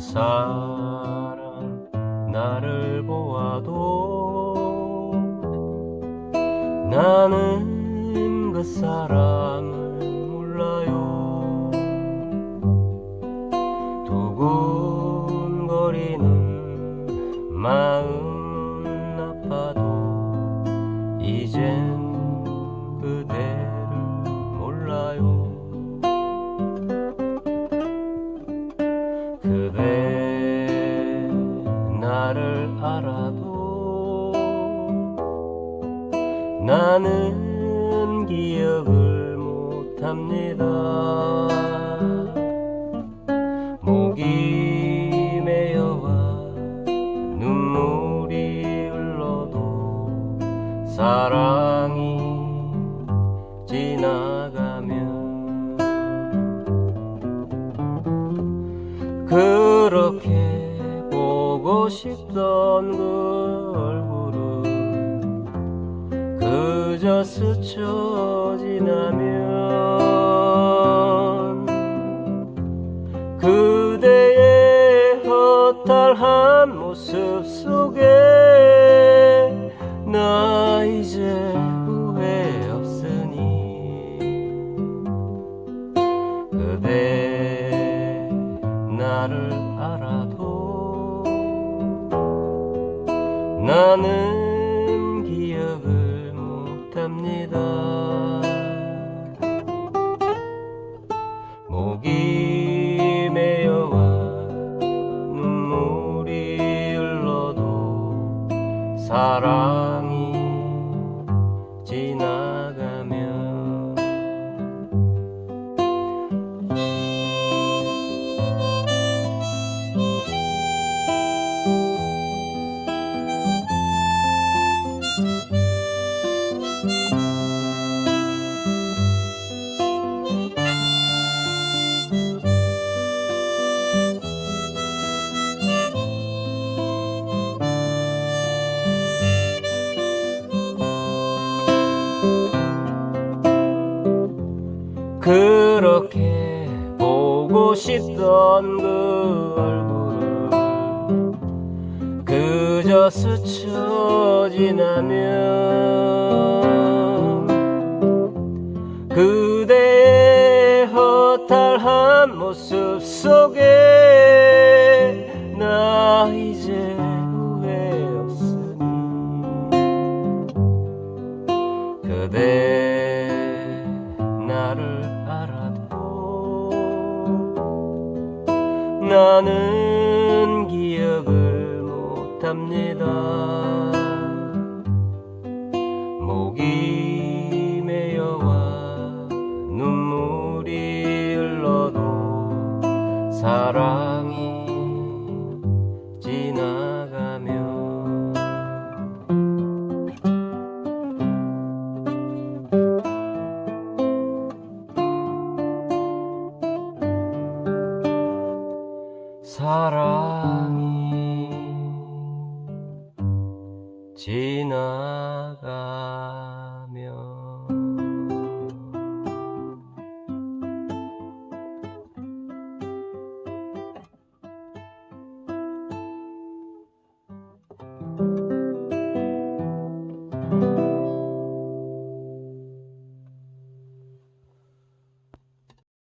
사랑 나를 보아도 나는 그 사람을 몰라요. 두근거리는 마음 아파도 이젠 알아도 나는 기억을 못합니다. 목이 메어와 눈물이 흘러도 사랑이 지나가면 그렇게 싶던 그 얼굴은 그저 스쳐 지나면 그대의 허탈한 모습 속에 나 이제 후회 없으니 그대 나를 나는 기억을 못합니다 그렇게 보고 싶던 그 얼굴을 그저 스쳐 지나면 그대의 허탈한 모습 속에 나 이제 후회 없으니 그대 나는 기억을 못합니다. 목이 메어와 눈물이 흘러도 사랑 사랑이 지나가